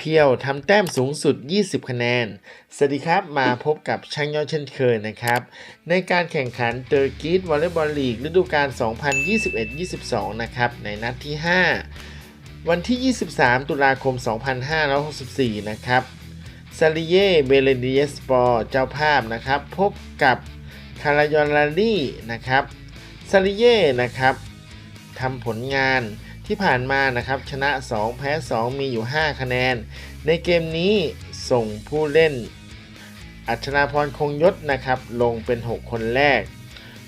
เพียวทำแต้มสูงสุด 20 คะแนน สวัสดีครับมาพบกับช่างยอดเช่นเคยนะครับ ในการแข่งขันเตอร์กีดวอลเลย์บอลลีกฤดูกาล 2021-22 นะครับ ในนัดที่ 5 วันที่ 23 ตุลาคม 2564 นะครับซาริเย่เบเลเดียสปอร์เจ้าภาพนะครับ พบกับคารายอนลารีนะครับซาริเย่นะครับทำผลงาน ที่ผ่านมานะครับชนะ 2 แพ้ 2 มีอยู่ 5 คะแนน ในเกมนี้ส่งผู้เล่น อัชนาพรคงยศนะครับ ลงเป็น 6 คนแรก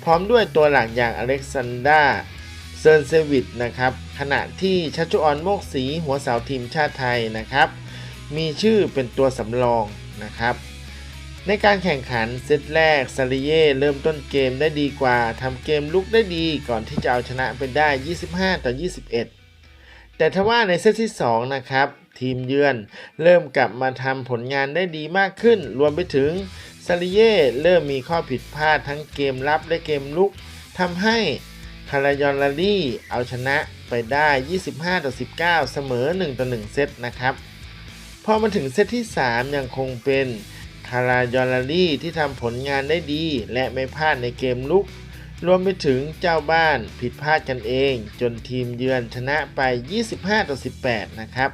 พร้อมด้วยตัวหลักอย่างอเล็กซานดราเซิร์นเซวิตนะครับขณะที่ชัชจุออนโมกศีหัวเสาทีมชาติไทยนะครับ มีชื่อเป็นตัวสำรองนะครับ ในการแข่งขันเซตแรกซาริเย่เริ่มต้นเกมได้ดีกว่าทำเกมลุกได้ดีก่อนที่จะเอาชนะไปได้ 25 ต่อ 21 แต่ทว่าในเซตที่ 2 นะครับ ทีมเยือนเริ่มกลับมาทำผลงานได้ดีมากขึ้น รวมไปถึงซาริเย่เริ่มมีข้อผิดพลาดทั้งเกมรับและเกมลุกทำให้คารายอนลารีเอาชนะไปได้ 25 ต่อ 19 เสมอ 1 ต่อ 1 เซตนะครับ พอมาถึงเซตที่ 3 ยังคงเป็น คารายอลารีที่ทำผลงานได้ดี และไม่พลาดในเกมลุก รวมไปถึงเจ้าบ้านผิดพลาดกันเอง จนทีมเยือนชนะไป 25ต่อ18 นะครับ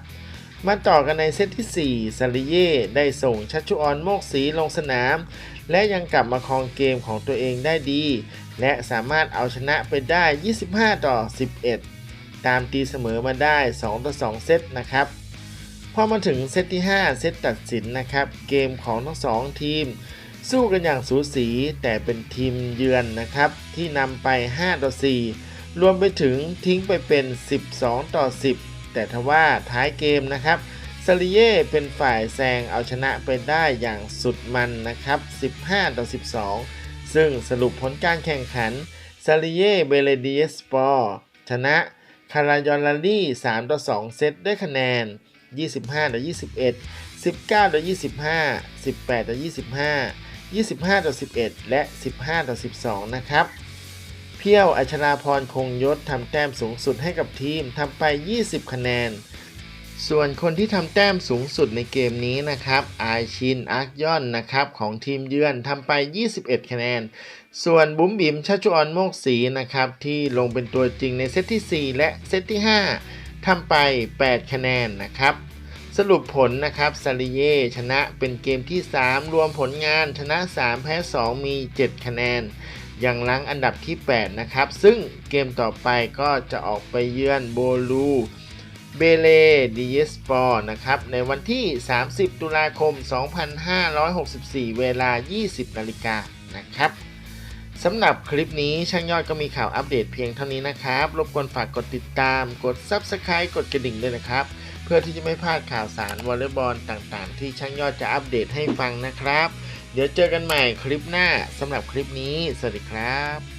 มาต่อกันในเซตที่ 4 ซาริเย่ได้ส่งชัชชุออนโมกศรีลงสนาม และยังกลับมาครองเกมของตัวเองได้ดี และสามารถเอาชนะไปได้ 25 ต่อ 11 ตามตีเสมอมาได้ 2 ต่อ 2 เซตนะครับ พอมาถึงเซตที่ 5 เซตตัดสินนะครับ เกมของทั้งสองทีม สู้กันอย่างสูสี แต่เป็นทีมเยือนนะครับ ที่นำไป5ต่อ4รวมไปถึงทิ้งไปเป็น 12 ต่อ 10 แต่ทว่าท้ายเกมนะครับซาริเย่เป็นฝ่ายแซงเอาชนะไปได้อย่างสุดมันนะครับ 15 ต่อ 12 ซึ่งสรุปผลการแข่งขันซาริเย่เบเลเดียสปอร์ชนะคารายอนลารี3ต่อ 2 เซตด้วยคะแนน 25ต่อ21 19ต่อ25 18ต่อ25 25ต่อ11 และ 15ต่อ12 นะครับ เพียวอัชราพรคงยศทำแต้มสูงสุดให้กับทีมทำไป 20 คะแนน ส่วนคนที่ทำแต้มสูงสุดในเกมนี้นะครับอายชินอาร์กยอนนะครับของทีมเยือนทำไป 21 คะแนน ส่วนบุ๋มบิ๋มชัชจุออนโมกศรีนะครับที่ลงเป็นตัวจริงในเซตที่ 4 และเซตที่ 5 ทำไป 8 คะแนนนะครับ สรุปผลนะครับซาริเย่ชนะเป็นเกมที่ 3 รวมผลงานชนะ 3 แพ้ 2 มี 7 คะแนนยังล้างอันดับที่ 8 นะครับ ซึ่งเกมต่อไปก็จะออกไปเยือนโบลูเบเลดีเยสปอร์นะครับ ในวันที่ 30 ตุลาคม 2564 เวลา 20 นาฬิกานะครับ สำหรับคลิปนี้ช่างยอดก็มีข่าวอัปเดตเพียงเท่านี้นะครับ รบกวนฝากกดติดตาม กด Subscribe กดกระดิ่งด้วยนะครับ เพื่อที่จะไม่พลาดข่าวสารวอลเลย์บอลต่างๆ ที่ช่างยอดจะอัปเดตให้ฟังนะครับ เดี๋ยวเจอกันใหม่คลิปหน้าสำหรับคลิปนี้ สวัสดีครับ